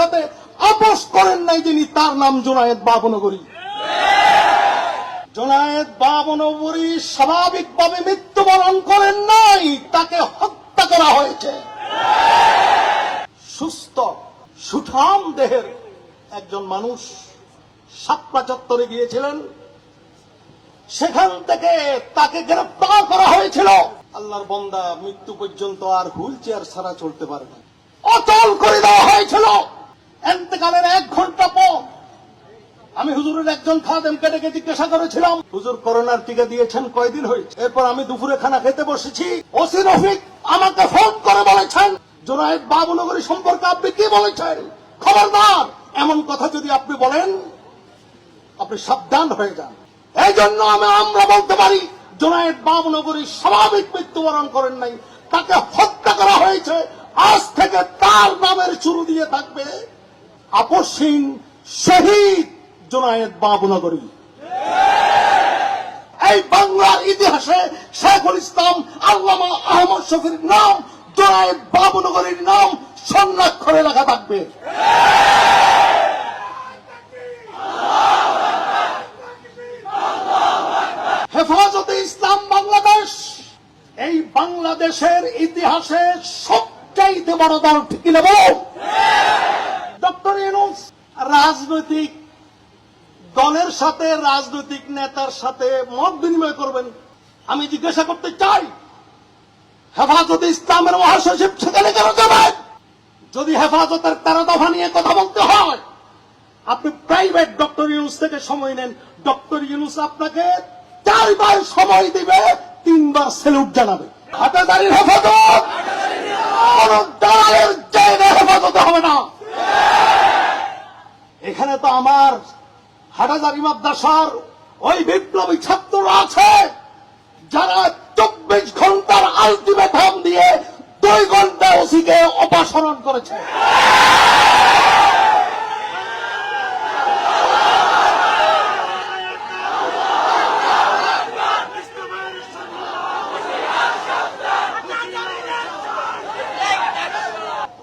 সাথে আপোষ করেন নাই যিনি, তার নাম জোনায়েদ বাবনগরী। জোনায়েদ বাবনগরী স্বাভাবিকভাবে মৃত্যুবরণ করেন নাই, তাকে হত্যা করা হয়েছে। সুস্থ, সুঠাম দেহের একজন মানুষ সাতপা চত্বরে গিয়েছিলেন। সেখান থেকে তাকে গ্রেফতার করা হয়েছিল। আল্লাহর বন্দা মৃত্যু পর্যন্ত আর হুইল চেয়ার ছাড়া চলতে পারে না। অচল করে দেওয়া হয়েছিল। এতেকালের এক ঘণ্টা পর আমি হুজুরের একজন খাদেমকে ডেকে জিজ্ঞাসা করেছিলাম, হুজুর, করোনার টিকা দিয়েছেন কয়দিন হয়েছে? এরপর আমি দুপুরে খানা খেতে বসেছি। ওসি রফিক আমাকে ফোন করে বলেছেন, জোনায়েদ বাবুনগরী সম্পর্কে আপনি কি বলেছেন? খবরদার, এমন কথা যদি আপনি বলেন, আপনি সাবধান হয়ে যান। এই জন্য আমি আমরা বলতে পারি, জোনায়েদ বাবনগরী স্বাভাবিক মৃত্যুবরণ করেন নাই। তাকে হত্যা করা হয়েছে। আজ থেকে তার নামের শুরু দিয়ে থাকবে। আপসহীন শহীদ জোনায়েদ বাবনগরী। এই বাংলার ইতিহাসে শেখুল ইসলাম, আল্লামা আহমদ শফির নাম, জোনায়েদ বাবনগরীর নাম স্বর্ণাক্ষরে লেখা থাকবে। হেফাজতে ইসলাম বাংলাদেশ, এই বাংলাদেশের ইতিহাসে সবচাইতে বড় দল ঠিক নেব রাজনৈতিক দলের সাথে, রাজনৈতিক নেতার সাথে মত বিনিময় করবেন। আমি জিজ্ঞাসা করতে চাই, হেফাজতে ইসলামের মহাসচিব সেখানে কেন যাবেন? যদি হেফাজতের তেরো দফা নিয়ে কথা বলতে হয়, আপনি প্রাইভেট ডক্টর ইউনুস থেকে সময় নেন। ডক্টর ইউনুস আপনাকে চারবার সময় দিবে, তিনবার সেলুট জানাবে। হাটাদারির হেফাজত! কোন দালালের হেফাজত হবে না। আমার হাটাজার মাদ্রাসার ওই বিপ্লবী ছাত্র আছে, যারা চব্বিশ ঘণ্টার আলটিমেটাম দিয়ে দুই ঘণ্টা ওসিকে অপাসরণ করেছে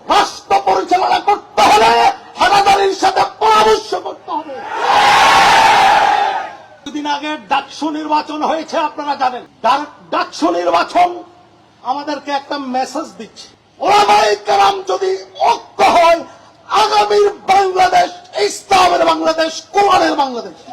রাষ্ট্র পরিচালনা করতে হলে হানাদারির সাথে পরামর্শ করতে হবে দুদিন আগে ডাকসু নির্বাচন হয়েছে, আপনারা জানেন। ডাক- ডাকসু নির্বাচন আমাদেরকে একটা মেসেজ দিচ্ছে। ওলামাই যদি ঐক্য হয়, আগামীর বাংলাদেশ, ইসলামের বাংলাদেশ কুমারের বাংলাদেশ।